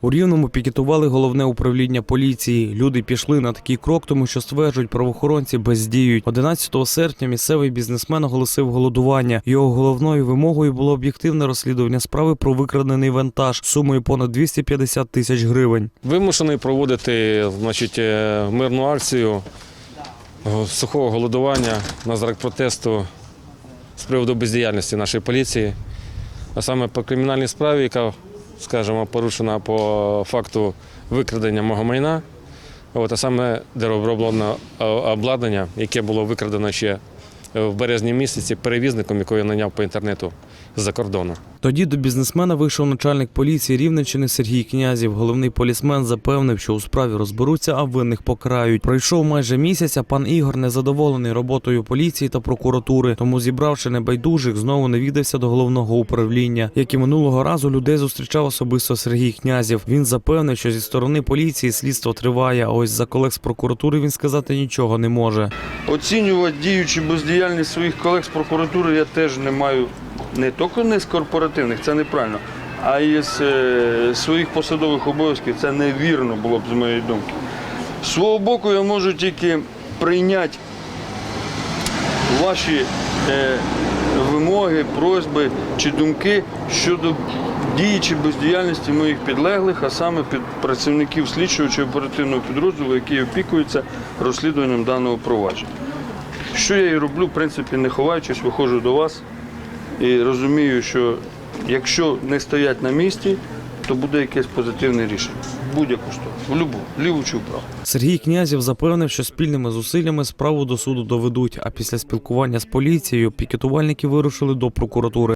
У Рівному пікетували головне управління поліції. Люди пішли на такий крок, тому що стверджують, правоохоронці бездіють. 11 серпня місцевий бізнесмен оголосив голодування. Його головною вимогою було об'єктивне розслідування справи про викрадений вантаж сумою понад 250 тисяч гривень. Вимушений проводити значить, е, мирну акцію е, сухого голодування на знак протесту з приводу бездіяльності нашої поліції, а саме по кримінальній справі, яка, скажімо, порушена по факту викрадення мого майна, от, а саме деревороблене е, обладнання, яке було викрадено ще е, в березні місяці перевізником, якого я наняв по інтернету з-за кордону. Тоді до бізнесмена вийшов начальник поліції Рівненщини Сергій Князів. Головний полісмен запевнив, що у справі розберуться, а винних покарають. Пройшов майже місяць, а пан Ігор незадоволений роботою поліції та прокуратури. Тому, зібравши небайдужих, знову навідався до головного управління. Як і минулого разу, людей зустрічав особисто Сергій Князів. Він запевнив, що зі сторони поліції слідство триває. А ось за колег з прокуратури він сказати нічого не може. Оцінювати діючу бездіяльність своїх колег з прокуратури я теж не маю не тільки не з корпоративних, це неправильно, а й з е, своїх посадових обов'язків це невірно було б з моєї думки. З свого боку я можу тільки прийняти ваші е, вимоги, просьби чи думки щодо дії чи бездіяльності моїх підлеглих, а саме під працівників слідчого чи оперативного підрозділу, які опікуються розслідуванням даного провадження. Що я і роблю, в принципі, не ховаючись, виходжу до вас і розумію, що якщо не стоять на місці, то буде якесь позитивне рішення. Будь-яку сторону, в любу, ліву чи вправу. Сергій Князів запевнив, що спільними зусиллями справу до суду доведуть. А після спілкування з поліцією пікетувальники вирушили до прокуратури.